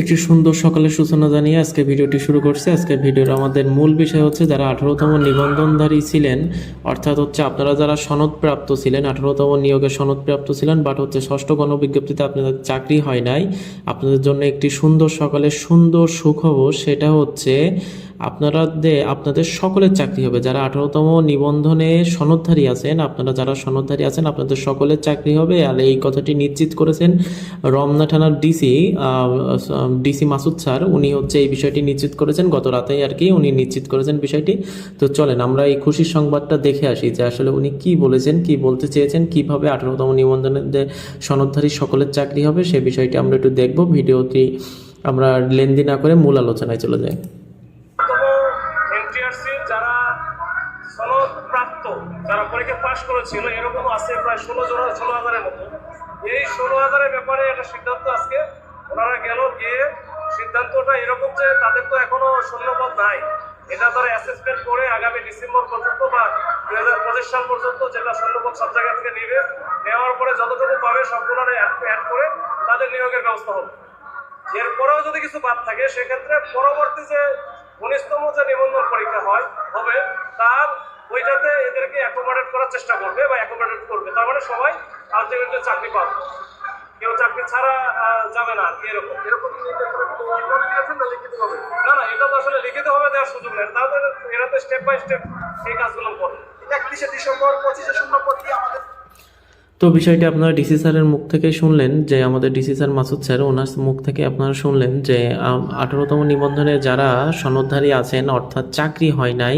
একটি সুন্দর সকালের সূচনা জানিয়ে আজকে ভিডিওটি শুরু করছে। আজকে ভিডিওর আমাদের মূল বিষয় হচ্ছে, যারা আঠারোতম নিবন্ধনধারী ছিলেন, অর্থাৎ হচ্ছে আপনারা যারা সনদপ্রাপ্ত ছিলেন, আঠারোতম নিয়োগে সনদপ্রাপ্ত ছিলেন বাট হচ্ছে ষষ্ঠ গণবিজ্ঞপ্তিতে আপনাদের চাকরি হয় নাই, আপনাদের জন্য একটি সুন্দর সকালের সুন্দর সুখবর, সেটা হচ্ছে আপনারা দে- আপনাদের সকলের চাকরি হবে। যারা আঠারোতম নিবন্ধনে সনদধারী আছেন, আপনারা যারা সনদধারী আছেন, আপনাদের সকলের চাকরি হবে। আর এই কথাটি নিশ্চিত করেছেন রমনা থানার ডিসি ডিসি মাসুদ স্যার। উনি হচ্ছে এই বিষয়টি নিশ্চিত করেছেন। গত রাতেই আর কি উনি নিশ্চিত করেছেন বিষয়টি। তো চলেন, আমরা এই খুশির সংবাদটা দেখে আসি যে আসলে উনি কি বলেছেন, কি বলতে চেয়েছেন, কীভাবে আঠারোতম নিবন্ধনের যে সনদধারী সকলের চাকরি হবে, সে বিষয়টি আমরা একটু দেখব। ভিডিওটি আমরা লেনদি না করে মূল আলোচনায় চলে যাই। সনদ প্রাপ্ত, যারা পরীক্ষা পাশ করেছিল, এরকম আছে প্রায় ষোলো জন, ষোলো হাজারের মতো। এই ষোলো হাজারের ব্যাপারে একটা সিদ্ধান্ত আজকে ওনারা গেল গিয়ে সিদ্ধান্তটা এরকম যে তাদের তো এখনও শূন্যপদ নাই। এটা তারা অ্যাসেসমেন্ট করে আগামী ডিসেম্বর পর্যন্ত বা দুই হাজার পঁচিশ সাল পর্যন্ত যেটা শূন্যপদ সব জায়গা থেকে নেবে, নেওয়ার পরে যতটুকু পাবে সবগুলো অ্যাড করে তাদের নিয়োগের ব্যবস্থা হবে। এরপরেও যদি কিছু বাদ থাকে, সেক্ষেত্রে পরবর্তী যে উনিশতম যে নিবন্ধন পরীক্ষা হয়, হবে, তার ওইটাতে এদেরকে অ্যাকোমোডেট করার চেষ্টা করবে বা অ্যাকোমোডেট করবে। তার মানে সবাই আলটিমেটলি চাকরি পাবে। কেউ চাকরি ছাড়া যাবে না এরকম। এরকম না না এটা তো আসলে লিখিত হবে দেওয়ার সুযোগ নেই। তাহলে এরা তো স্টেপ বাই স্টেপ এই কাজগুলো করবে একত্রিশে ডিসেম্বর পঁচিশে শূন্য পঁচিশ আমাদের তো বিষয়টি আপনারা ডিসি স্যারের মুখ থেকে শুনলেন যে আমাদের ডিসি স্যার মাসুদ স্যার, ওনার মুখ থেকে আপনারা শুনলেন যে আঠারোতম নিবন্ধনে যারা সনদধারী আছেন, অর্থাৎ চাকরি হয় নাই,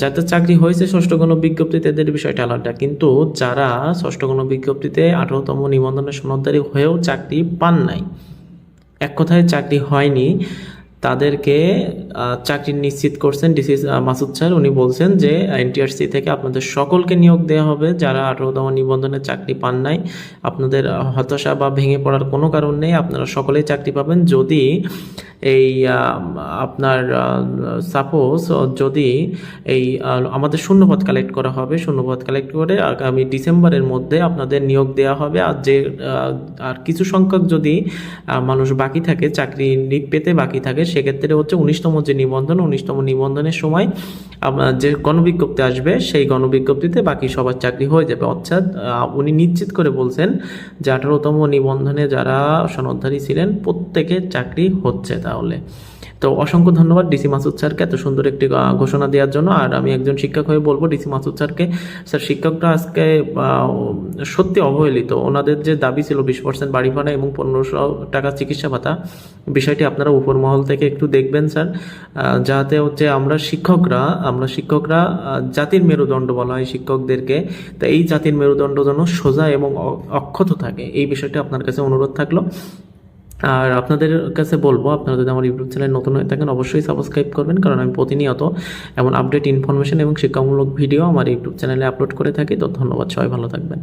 যাদের চাকরি হয়েছে ষষ্ঠ গণ বিজ্ঞপ্তিতে এদের বিষয়টা আলাদা। কিন্তু যারা ষষ্ঠ গণ বিজ্ঞপ্তিতে আঠারোতম নিবন্ধনে সনদধারী হয়েও চাকরি পান নাই, এক কথায় চাকরি হয়নি তাদেরকে চাকরি নিশ্চিত করছেন ডিসি মাসুদ স্যার। উনি বলছেন যে এনটিআরসি থেকে আপনাদের সকলকে নিয়োগ দেওয়া হবে যারা আঠারোতম নিবন্ধনে চাকরি পান নাই। আপনাদের হতাশা বা ভেঙে পড়ার কোনো কারণ নেই। আপনারা সকলেই চাকরি পাবেন। যদি এই আপনার সাপোজ যদি এই আমাদের শূন্যপদ কালেক্ট করা হবে, শূন্যপদ কালেক্ট করে আগামী ডিসেম্বরের মধ্যে আপনাদের নিয়োগ দেওয়া হবে। আর যে আর কিছু সংখ্যক যদি মানুষ বাকি থাকে, চাকরি পেতে বাকি থাকে, সেক্ষেত্রে হচ্ছে উনিশতম যে নিবন্ধন, উনিশতম নিবন্ধনের সময় যে গণবিজ্ঞপ্তি আসবে, সেই গণবিজ্ঞপ্তিতে বাকি সবার চাকরি হয়ে যাবে। অর্থাৎ উনি নিশ্চিত করে বলছেন যে আঠারোতম নিবন্ধনে যারা সনদধারী ছিলেন, প্রত্যেকের চাকরি হচ্ছে। তাহলে। তো অসংখ্য ধন্যবাদ ডিসি মাসুদ স্যারকে এত সুন্দর একটি ঘোষণা দেওয়ার জন্য। আর আমি একজন শিক্ষক হয়ে বলব, ডিসি মাসুদ স্যারকে, স্যার শিক্ষকরা আজকে সত্যি অবহেলিত। ওনাদের যে দাবি ছিল বিশ পার্সেন্ট বাড়ি ভাড়া এবং পনেরোশো টাকা চিকিৎসা ভাতা, বিষয়টি আপনারা উপর মহল থেকে একটু দেখবেন স্যার। যাতে হচ্ছে আমরা শিক্ষকরা আমরা শিক্ষকরা জাতির মেরুদণ্ড বলা হয় শিক্ষকদেরকে, তা এই জাতির মেরুদণ্ড যেন সোজা এবং অক্ষত থাকে। এই বিষয়টি আপনার কাছে অনুরোধ থাকল। আর আপনাদের কাছে বলব, আপনারা যদি আমার ইউটিউব চ্যানেল নতুন হয়ে থাকেন, অবশ্যই সাবস্ক্রাইব করবেন, কারণ আমি প্রতিনিয়ত এমন আপডেট ইনফরমেশন এবং শিক্ষামূলক ভিডিও আমার ইউটিউব চ্যানেলে আপলোড করে থাকি। তো ধন্যবাদ, সবাই ভালো থাকবেন।